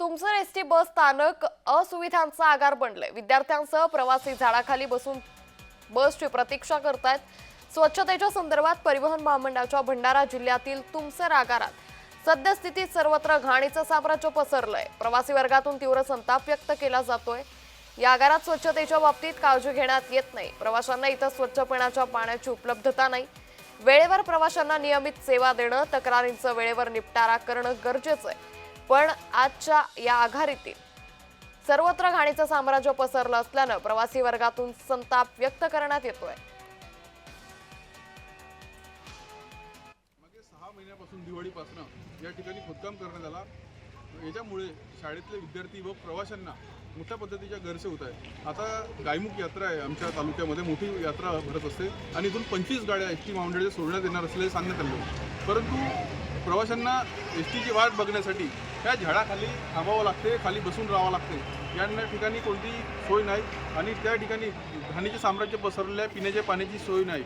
तुमचं S T bus स्थानक असुविधांचा आगार बनलंय. विद्यार्थ्यांसह प्रवासी झाडाखाली बसून बसची प्रतीक्षा करतायत. स्वच्छतेच्या संदर्भात परिवहन महामंडळाच्या भंडारा जिल्ह्यातील तुमसर आगारात सद्यस्थितीत सर्वत्र घाणीचं साम्राज्य पसरलंय. प्रवासी वर्गातून तीव्र संताप व्यक्त केला जातोय. या आगारात स्वच्छतेच्या बाबतीत काळजी घेण्यात येत नाही. प्रवाशांना इथं स्वच्छ पिण्याच्या पाण्याची उपलब्धता नाही. वेळेवर प्रवाशांना नियमित सेवा देणं तक्रारींचं वेळेवर निपटारा करणं गरजेचं आहे. पण आजच्या या आघाडीतील सर्वत्र घाणीचं साम्राज्य पसरलं असल्यानं प्रवासी वर्गातून संताप व्यक्त करण्यात येतोय. मागे सहा महिन्यापासून दिवाळीपासून या ठिकाणी खोदकाम करण्यात आला. याच्यामुळे शाळेतले विद्यार्थी व प्रवाशांना मोठ्या पद्धतीच्या गैरसोय होत आहे आता गायमुख यात्रा आहे आमच्या तालुक्यामध्ये. मोठी यात्रा भरत असते. आणि इथून पंचवीस गाड्या एस टी महामंडळाच्या सोडण्यात येणार असल्याचे सांगण्यात आले. परंतु प्रवाशांना एस टीची वाट बघण्यासाठी त्या झाडाखाली थांबावं लागते खाली बसून राहावं लागते. या ठिकाणी कोणती सोय नाही आणि त्या ठिकाणी घाणीचे साम्राज्य पसरलेलं आहे पिण्याच्या पाण्याची सोय नाही.